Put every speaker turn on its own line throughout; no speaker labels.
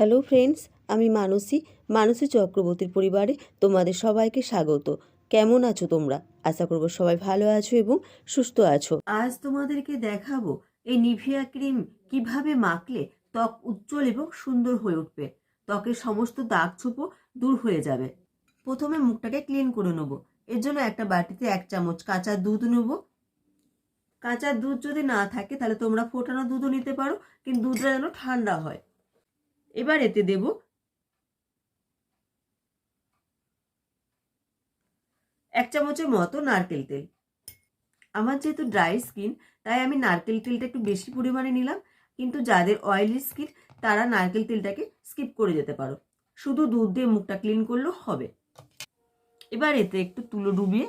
Hello friends আমি মানসী মানসী চক্রবর্তীর পরিবারে তোমাদের সবাইকে স্বাগত। কেমন আছো তোমরা? আশা করব সবাই ভালো আছো এবং সুস্থ আছো। আজ তোমাদেরকে দেখাবো এই নিভিয়া ক্রিম কীভাবে মাখলে ত্বক উজ্জ্বল এবং সুন্দর হয়ে উঠবে। ত্বকের সমস্ত দাগ ছোপো দূর হয়ে যাবে। প্রথমে মুখটাকে ক্লিন করে নেব। এর জন্য একটা বাটিতে এক চামচ কাঁচা দুধ নেব। কাঁচা দুধ যদি না থাকে, তাহলে তোমরা ফোটানো দুধও নিতে পারো, কিন্তু দুধটা যেন ঠান্ডা হয়। এবার এতে দেব এক চামচের মতো নারকেল তেল। আমার যেহেতু ড্রাই স্কিন তাই আমি নারকেল তেলটা একটু বেশি পরিমাণে নিলাম। কিন্তু যাদের অয়েলি স্কিন তারা নারকেল তেলটাকে স্কিপ করে যেতে পারো। শুধু দুধ দিয়ে মুখটা ক্লিন করলেও হবে। এবার এতে একটু তুলো ডুবিয়ে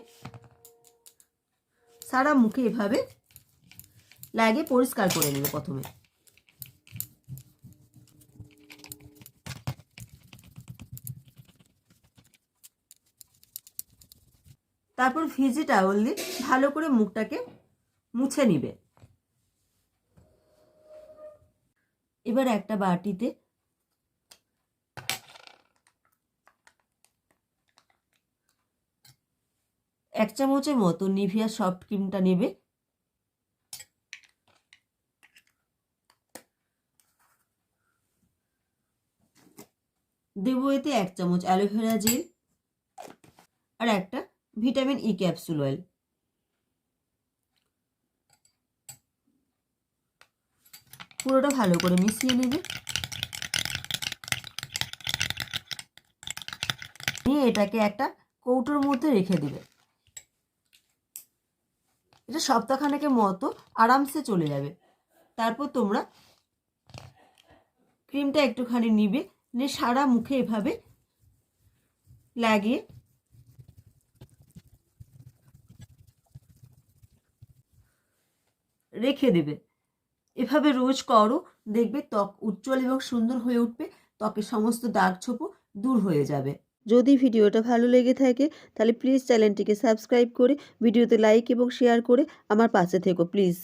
সারা মুখে এভাবে লাগে পরিষ্কার করে নেবে প্রথমে। তারপর ভিজে টাওয়াল দিয়ে ভালো করে মুখটাকে মুছে নিবে। এবার একটা বাটিতে এক চামচের মতো নিভিয়া সফট ক্রিমটা নেবে। দেবো এতে এক চামচ অ্যালোভেরা জেল আর একটা ভিটামিন ই ক্যাপসুল অয়েল পুরোটা ভালো করে মিশিয়ে নেবে। নিয়ে এটাকে একটা কৌটোর মধ্যে রেখে দেবে। এটা সপ্তাহখানেকের মতো আরামসে চলে যাবে। তারপর তোমরা ক্রিমটা একটুখানি নিবে, নিয়ে সারা মুখে এভাবে লাগিয়ে রেখে দেবে। এভাবে রোজ করো, দেখবে ত্বক উজ্জ্বল এবং সুন্দর হয়ে উঠবে, ত্বকের সমস্ত দাগ ছোপো দূর হয়ে যাবে। যদি ভিডিওটা ভালো লেগে থাকে, তাহলে প্লিজ চ্যানেলটিকে সাবস্ক্রাইব করে, ভিডিওতে লাইক এবং শেয়ার করে আমার পাশে থেকো প্লিজ